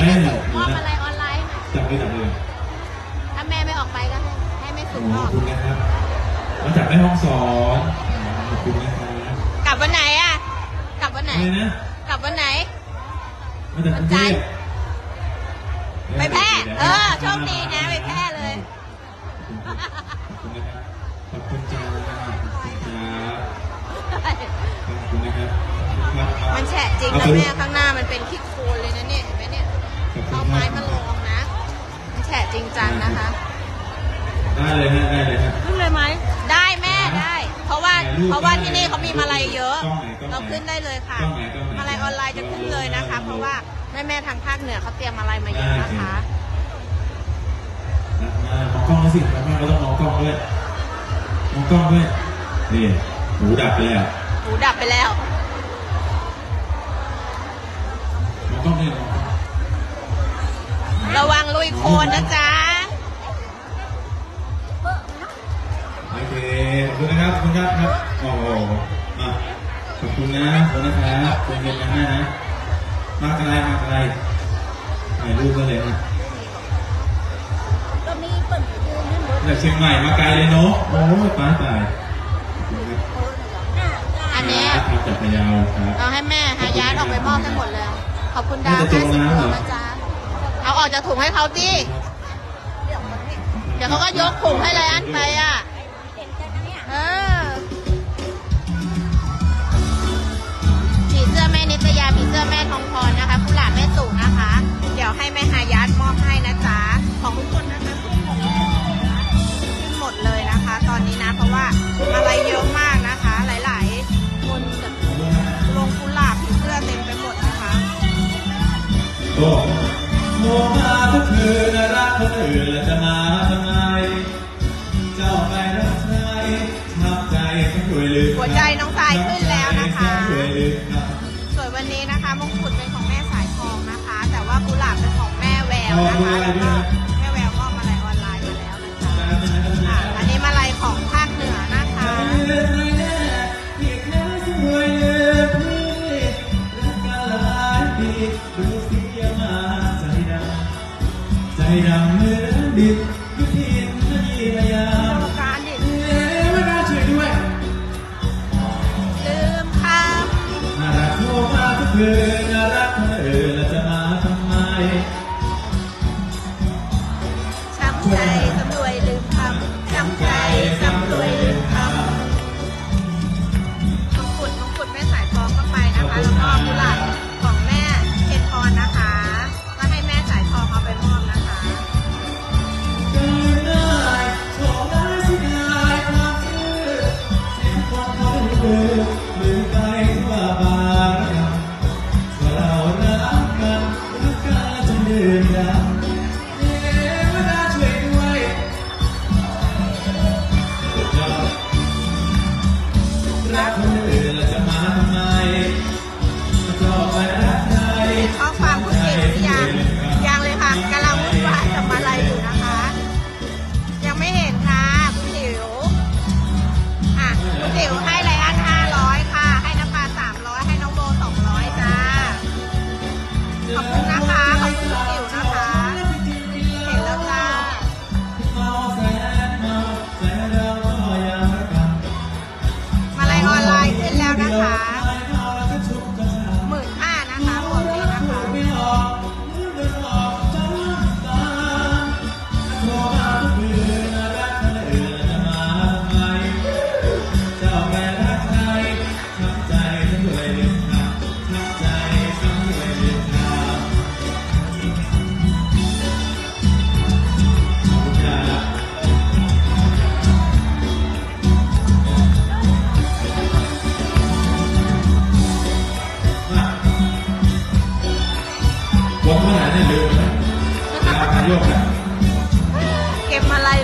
แม่แม่เนี่ยมอบอะไรออนไลน์หน่อยจับเลยจับเลยถ้าแม่ไม่ออกไปก็ให้ให้แม่โอ้สุโหมขออบบคุณนะครับ มาจากแม่ห้องสอนขอบคุณนะครับกลับวันไหนอะ กลับวันไหน อะไรนะ กลับวันไหน มาจากกรุงเทพไปแพร่เออโชคดีนะไปแพร่เลย ขอบคุณนะครับขอบคุณจ้าขอบคุณจ้าขอบคุณนะครับครับ มันแฉะจริงนะแม่ข้างหน้ามันเป็นขี้โคลนเลยนะเนี่ย ได้เลยฮะได้เลยฮะ ขึ้นเลยไหมได้แม่ได้ เพราะว่าถ่ายรูปเพราะว่าได้ที่นี่เขามีมาลัยเยอะ กล้องไหนกล้องไหนเราขึ้นได้เลยค่ะกล้องไหนกล้องไหนมาลัยออนไลน์จะขึ้นเลยนะคะ เพราะว่าแม่แม่ๆทางภาคเหนือเขาเตรียมมาลัยมาเยอะนะคะมามองกล้องแล้วสิมองกล้องก็ต้องมองกล้องด้วยมองกล้องด้วยนี่หูดับไปแล้วหูดับไปแล้ว มองกล้องด้วยมองกล้อง ระวังลุยโคลนนะจ๊ะ คุณนะครับขอบคุณครับครับ โอ้โหอะขอบคุณนะขอบคุณนะครับคุณเงินนะให้นะมาไกลมาไกลถ่ายรูปกันเลยนะก็มีเปิดดูนั่นหมดจากเชียงใหม่มาไกลเลยเนาะ โอ้ยตายตายขอบคุณครับอ่าอันเนี้ยครับจากพะเยาครับเอาให้แม่หายาดออกไปมอบให้หมดเลย ขอบคุณดาวนี่จะห้าจสิมบน้ำเหรตัวอนะจ๊ะเอาออกจากถุงให้เขาดิเดี๋ยวเขาก็ยกถุงให้เลยอันไปอะ สื้อแม่ทองพรนะคะกุหลาบแม่ตู่นะคะ เดี๋ยวให้แม่หายาดมอบให้นะจ๊ะ ของทุกคนนะคะขึ้นหมดเลยนะคะ ตอนนี้นะเพราะว่าอะไรเยอะมากนะคะ หลายๆ คนแบบลงกุหลาบผีเสื้อเต็มไปหมดนะคะโอ้โมมาทุกคืนรักคนอื่นแล้วจะมาทำไมเจ้าไปรักใครทับใจต้องช่วยลืมหัวใจน้องทรายขึ้นแล้วนะคะช่ วยลืมครับส่วนวันนี้นะคะมงกุฎเป็นของแม่สายทองนะคะ แต่ว่ากุหลาบเป็นของแม่แววนะคะแล้วก็แม่แววก็มาลัยออนไลน์มาแล้วนะคะอะอันนี้มาลัยของภาคเหนือนะคะใจดำเหมือนดินยุทิน ม่สายทองไปนะคะ แล้วก็กุหลาบของแม่เคนพรนะคะ ก็ให้แม่สายทองเอาไปมอบนะคะเดินดามซื่อสิ่งคนเขาได้เจอลืมไปทั่ว นแล้วนะคะ เวลาพายกนะเก็บมาลัย